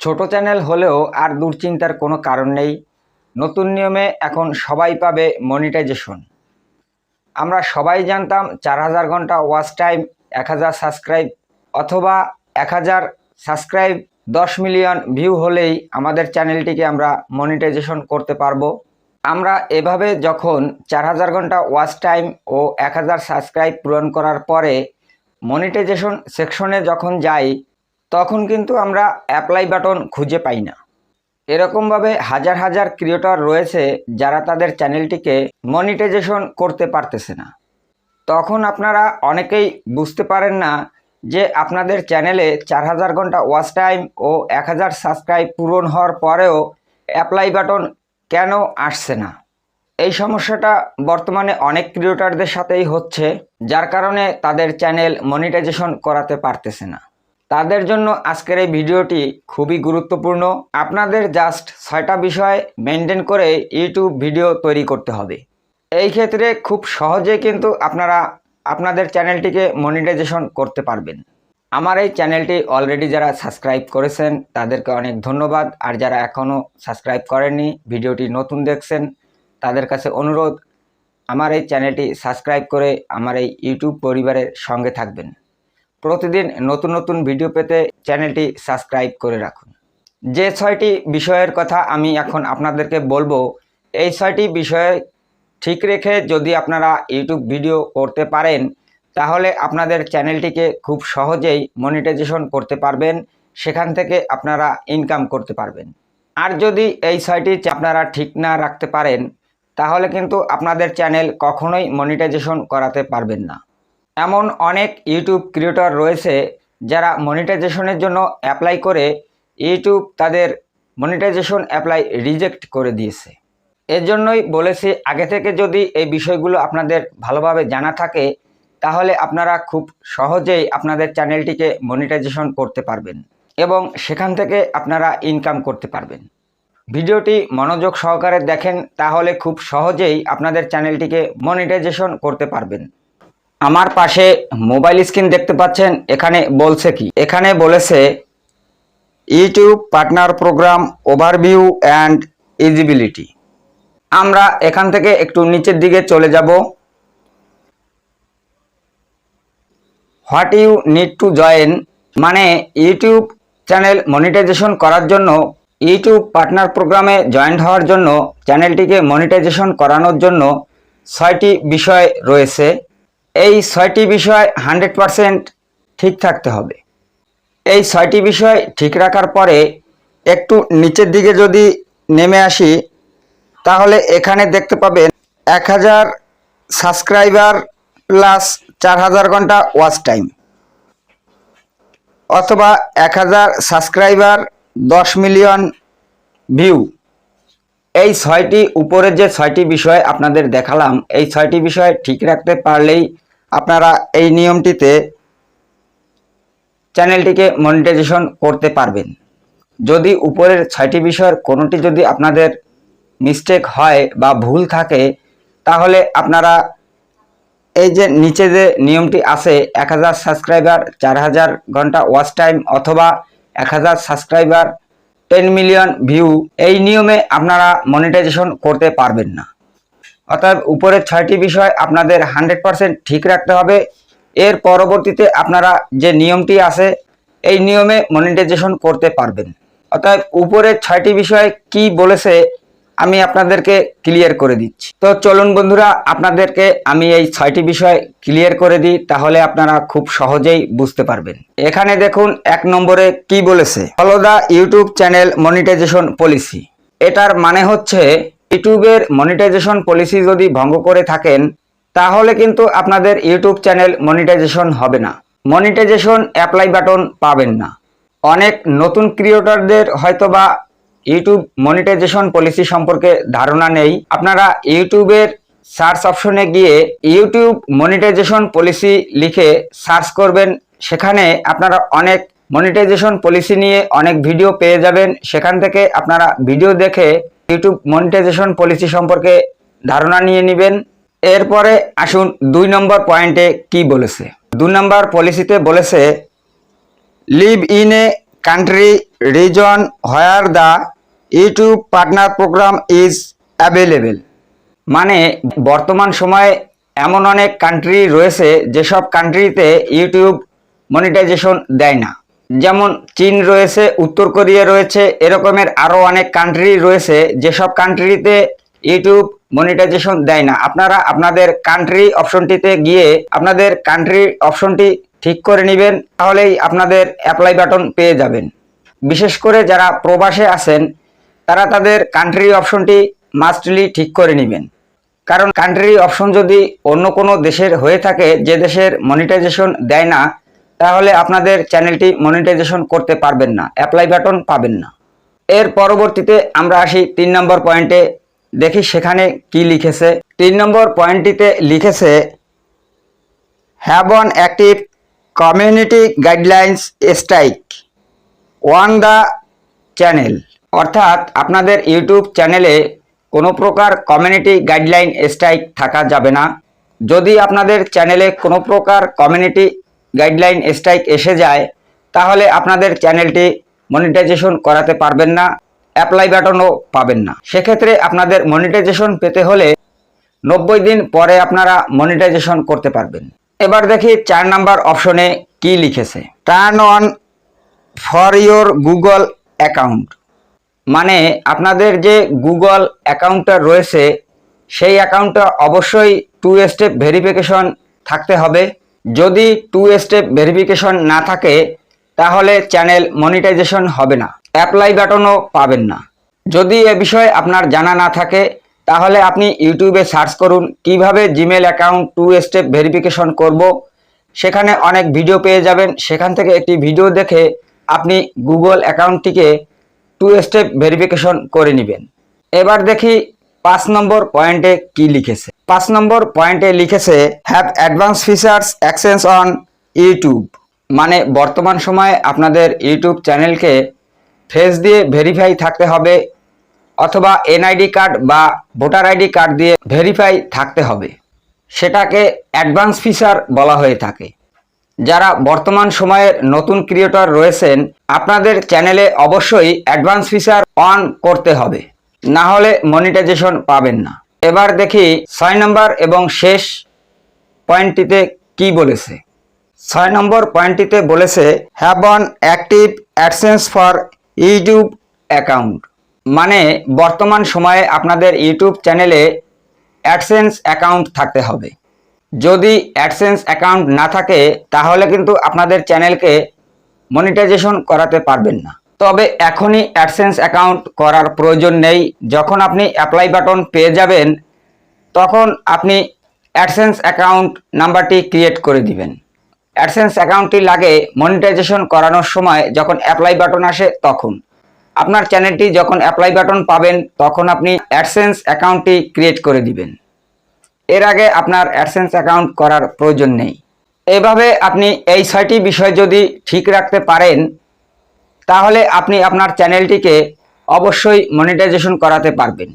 ছোট চ্যানেল হলেও আর দুশ্চিন্তার কোনো কারণ নেই। নতুন নিয়মে এখন সবাই পাবে মনিটাইজেশন। আমরা সবাই জানতাম চার হাজার ঘণ্টা ওয়াচ টাইম, এক হাজার সাবস্ক্রাইব অথবা এক হাজার সাবস্ক্রাইব, দশ মিলিয়ন ভিউ হলেই আমাদের চ্যানেলটিকে আমরা মনিটাইজেশন করতে পারব। আমরা এভাবে যখন চার হাজার ঘণ্টা ওয়াচ টাইম ও এক হাজার সাবস্ক্রাইব পূরণ করার পরে মনিটাইজেশন সেকশনে যখন যাই তখন কিন্তু আমরা অ্যাপ্লাই বাটন খুঁজে পাই না। এরকমভাবে হাজার হাজার ক্রিয়েটর রয়েছে যারা তাদের চ্যানেলটিকে মনিটাইজেশন করতে পারতেছে না। তখন আপনারা অনেকেই বুঝতে পারেন না যে আপনাদের চ্যানেলে চার হাজার ঘণ্টা ওয়াচ টাইম ও এক হাজার সাবস্ক্রাইব পূরণ হওয়ার পরেও অ্যাপ্লাই বাটন কেন আসছে না? এই সমস্যাটা বর্তমানে অনেক ক্রিয়েটরদের সাথেই হচ্ছে, যার কারণে তাদের চ্যানেল মনিটাইজেশন করাতে পারতেছে না। তাদের জন্য আজকের এই ভিডিওটি খুবই গুরুত্বপূর্ণ। আপনাদের জাস্ট ছয়টা বিষয় মেনটেন করে ইউটিউব ভিডিও তৈরি করতে হবে। এই ক্ষেত্রে খুব সহজে কিন্তু আপনারা আপনাদের চ্যানেলটিকে মনিটাইজেশন করতে পারবেন। আমার এই চ্যানেলটি অলরেডি যারা সাবস্ক্রাইব করেছেন, তাদেরকে অনেক ধন্যবাদ। আর যারা এখনও সাবস্ক্রাইব করেননি, ভিডিওটি নতুন দেখছেন, তাদের কাছে অনুরোধ, আমার এই চ্যানেলটি সাবস্ক্রাইব করে আমার এই ইউটিউব পরিবারের সঙ্গে থাকবেন। প্রতিদিন নতুন নতুন ভিডিও পেতে চ্যানেলটি সাবস্ক্রাইব করে রাখুন। যে ছয়টি বিষয়ের কথা আমি এখন আপনাদেরকে বলব, এই ছয়টি বিষয়ে ঠিক রেখে যদি আপনারা ইউটিউব ভিডিও করতে পারেন, তাহলে আপনাদের চ্যানেলটিকে খুব সহজেই মনিটাইজেশন করতে পারবেন, সেখান থেকে আপনারা ইনকাম করতে পারবেন। আর যদি এই ছয়টি আপনারা ঠিক না রাখতে পারেন, তাহলে কিন্তু আপনাদের চ্যানেল কখনোই মনিটাইজেশন করাতে পারবেন না। এমন অনেক ইউটিউব ক্রিয়েটর রয়েছে যারা মনিটাইজেশনের জন্য অ্যাপ্লাই করে ইউটিউব তাদের মনিটাইজেশন অ্যাপ্লাই রিজেক্ট করে দিয়েছে। এর জন্যই বলেছি, আগে থেকে যদি এই বিষয়গুলো আপনাদের ভালোভাবে জানা থাকে, তাহলে আপনারা খুব সহজেই আপনাদের চ্যানেলটিকে মনিটাইজেশন করতে পারবেন এবং সেখান থেকে আপনারা ইনকাম করতে পারবেন। ভিডিওটি মনোযোগ সহকারে দেখেন, তাহলে খুব সহজেই আপনাদের চ্যানেলটিকে মনিটাইজেশন করতে পারবেন। আমার পাশে মোবাইল স্ক্রিন দেখতে পাচ্ছেন, এখানে বলছে কি? এখানে বলেছে, YouTube partner program overview and eligibility. আমরা এখান থেকে একটু নিচের দিকে চলে যাব। What you need to join? মানে ইউটিউব চ্যানেল মনিটাইজেশন করার জন্য, ইউটিউব পার্টনার প্রোগ্রামে জয়েন্ট হওয়ার জন্য, চ্যানেলটিকে মনিটাইজেশন করানোর জন্য ছয়টি বিষয় রয়েছে। এই ছয়টি বিষয় হান্ড্রেড পারসেন্ট ঠিক থাকতে হবে। এই ছয়টি বিষয় ঠিক রাখার পরে একটু নিচের দিকে যদি নেমে আসি, তাহলে এখানে দেখতে পাবেন এক হাজার সাবস্ক্রাইবার প্লাস চার হাজার ঘণ্টা ওয়াচ টাইম অথবা এক হাজার সাবস্ক্রাইবার দশ মিলিয়ন ভিউ। এই ছয়টি উপরের যে ছয়টি বিষয় আপনাদের দেখালাম, এই ছয়টি বিষয় ঠিক রাখতে পারলেই আপনারা এই নিয়মটিতে চ্যানেলটিকে মনিটাইজেশন করতে পারবেন। যদি উপরের ছয়টি বিষয়ের কোনোটি যদি আপনাদের মিস্টেক হয় বা ভুল থাকে, তাহলে আপনারা এই যে নিচে যে নিয়মটি আছে, এক হাজার সাবস্ক্রাইবার চার হাজার ঘণ্টা ওয়াচ টাইম অথবা এক হাজার সাবস্ক্রাইবার টেন মিলিয়ন ভিউ এই নিয়মে আপনারা মনিটাইজেশন করতে পারবেন না। অর্থাৎ উপরের ছয়টি বিষয় আপনাদের হান্ড্রেড পারসেন্ট ঠিক রাখতে হবে। এর পরবর্তীতে আপনারা যে নিয়মটি আছে, এই নিয়মে মনিটাইজেশন করতে পারবেন। অর্থাৎ উপরের ছয়টি বিষয় কি বলেছে, আমি আপনাদেরকে ক্লিয়ার করে দিচ্ছি। তো চলুন বন্ধুরা, আপনাদেরকে আমি এই ছয়টি বিষয় ক্লিয়ার করে দিই, তাহলে আপনারা খুব সহজেই বুঝতে পারবেন। এখানে দেখুন, এক নম্বরে কি বলেছে? Follow the YouTube channel monetization policy এটার মানে হচ্ছে ইউটিউবের মনিটাইজেশন পলিসি যদি ভঙ্গ করে থাকেন, তাহলে কিন্তু আপনাদের ইউটিউব চ্যানেল মনিটাইজেশন হবে না। মনিটাইজেশন অ্যাপ্লাই বাটন পাবেন না। অনেক নতুন ক্রিয়েটরদের হয়তোবা ইউটিউব মনিটাইজেশন পলিসি সম্পর্কে ধারণা নেই। আপনারা ইউটিউবের সার্চ অপশনে গিয়ে ইউটিউব মনিটাইজেশন পলিসি লিখে সার্চ করবেন। সেখানে আপনারা অনেক মনিটাইজেশন পলিসি নিয়ে অনেক ভিডিও পেয়ে যাবেন। সেখান থেকে আপনারা ভিডিও দেখে ইউটিউব মনিটাইজেশন পলিসি সম্পর্কে ধারণা নিয়ে নেবেন। এরপরে আসুন দুই নম্বর পয়েন্টে কি বলেছে। দুই নম্বর পলিসিতে বলেছে, live in a country region where the YouTube partner program is available মানে বর্তমান সময়ে এমন অনেক কান্ট্রি রয়েছে যেসব কান্ট্রিতে ইউটিউব মনিটাইজেশন দেয় না। যেমন চীন রয়েছে, উত্তর কোরিয়া রয়েছে, এরকমের আরও অনেক কান্ট্রি রয়েছে, যেসব কান্ট্রিতে ইউটিউব মনিটাইজেশন দেয় না। আপনারা আপনাদের কান্ট্রি অপশনটিতে গিয়ে আপনাদের কান্ট্রি অপশনটি ঠিক করে নেবেন, তাহলেই আপনাদের অ্যাপ্লাই বাটন পেয়ে যাবেন। বিশেষ করে যারা প্রবাসে আছেন, তারা তাদের কান্ট্রি অপশনটি মাস্টলি ঠিক করে নেবেন। কারণ কান্ট্রি অপশন যদি অন্য কোনো দেশের হয়ে থাকে, যে দেশের মনিটাইজেশন দেয় না তাহলে আপনাদের চ্যানেলটি মনিটাইজেশন করতে পারবেন না, অ্যাপ্লাই বাটন পাবেন না। এর পরবর্তীতে আমরা আসি তিন নম্বর পয়েন্টে, দেখি সেখানে কি লিখেছে। তিন নম্বর পয়েন্টটিতে লিখেছে have on active community guidelines strike one the channel অর্থাৎ আপনাদের ইউটিউব চ্যানেলে কোনো প্রকার কমিউনিটি গাইডলাইন স্ট্রাইক থাকা যাবে না। যদি আপনাদের চ্যানেলে কোনো প্রকার কমিউনিটি গাইডলাইন স্ট্রাইক এসে যায়, তাহলে আপনাদের চ্যানেলটি মনিটাইজেশন করাতে পারবেন না অ্যাপ্লাই বাটনও পাবেন না। সেক্ষেত্রে আপনাদের মনিটাইজেশন পেতে হলে নব্বই দিন পরে আপনারা মনিটাইজেশন করতে পারবেন। এবার দেখি চার নাম্বার অপশনে কি লিখেছে। Turn on for your Google account মানে আপনাদের যে গুগল অ্যাকাউন্টটা রয়েছে, সেই অ্যাকাউন্টটা অবশ্যই টু স্টেপ ভেরিফিকেশন থাকতে হবে। যদি টু স্টেপ ভেরিফিকেশন না থাকে, তাহলে চ্যানেল মনিটাইজেশন হবে না অ্যাপ্লাই বাটনও পাবেন না। যদি এ বিষয়ে আপনার জানা না থাকে, তাহলে আপনি ইউটিউবে সার্চ করুন, কীভাবে Gmail account two step verification করব। সেখানে অনেক ভিডিও পেয়ে যাবেন। সেখান থেকে একটি ভিডিও দেখে আপনি গুগল অ্যাকাউন্টটিকে টু স্টেপ ভেরিফিকেশন করে নেবেন। এবার দেখি পাঁচ নম্বর পয়েন্টে কি লিখেছে? পাঁচ নম্বর পয়েন্টে লিখেছে have advance features access on YouTube মানে বর্তমান সময়ে আপনাদের ইউটিউব চ্যানেলকে ফেস দিয়ে ভেরিফাই থাকতে হবে, অথবা এনআইডি কার্ড বা ভোটার আইডি কার্ড দিয়ে ভেরিফাই থাকতে হবে। সেটাকে অ্যাডভান্স ফিচার বলা হয়ে থাকে। যারা বর্তমান সময়ের নতুন ক্রিয়েটর রয়েছেন, আপনাদের চ্যানেলে অবশ্যই অ্যাডভান্স ফিচার অন করতে হবে। না হলে মনিটাইজেশন পাবেন না। এবার দেখি ছয় নম্বর এবং শেষ পয়েন্টটিতে কি বলেছে। ছয় নম্বর পয়েন্টটিতে বলেছে have on active AdSense for YouTube account মানে বর্তমান সময়ে আপনাদের ইউটিউব চ্যানেলে অ্যাডসেন্স অ্যাকাউন্ট থাকতে হবে। যদি অ্যাডসেন্স অ্যাকাউন্ট না থাকে, তাহলে কিন্তু আপনাদের চ্যানেলকে মনিটাইজেশন করাতে পারবেন না। তবে এখনই অ্যাডসেন্স অ্যাকাউন্ট করার প্রয়োজন নেই। যখন আপনি অ্যাপ্লাই বাটন পেয়ে যাবেন, তখন আপনি অ্যাডসেন্স অ্যাকাউন্ট নাম্বারটি ক্রিয়েট করে দিবেন। অ্যাডসেন্স অ্যাকাউন্টটি লাগে মনিটাইজেশন করানোর সময় যখন অ্যাপ্লাই বাটন আসে তখন। আপনার চ্যানেলটি যখন অ্যাপ্লাই বাটন পাবেন, তখন আপনি অ্যাডসেন্স অ্যাকাউন্টটি ক্রিয়েট করে দিবেন। এর আগে আপনার অ্যাডসেন্স অ্যাকাউন্ট করার প্রয়োজন নেই। এভাবে আপনি এই ছয়টি বিষয় যদি ঠিক রাখতে পারেন তাহলে আপনি আপনার চ্যানেলটিকে অবশ্যই মনিটাইজেশন করাতে পারবেন।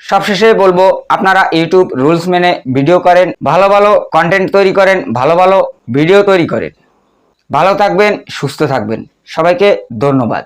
সবশেষে বলব, আপনারা ইউটিউব রুলস মেনে ভিডিও করেন, ভালো ভালো কন্টেন্ট তৈরি করেন, ভালো ভালো ভিডিও তৈরি করেন। ভালো থাকবেন, সুস্থ থাকবেন। সবাইকে ধন্যবাদ।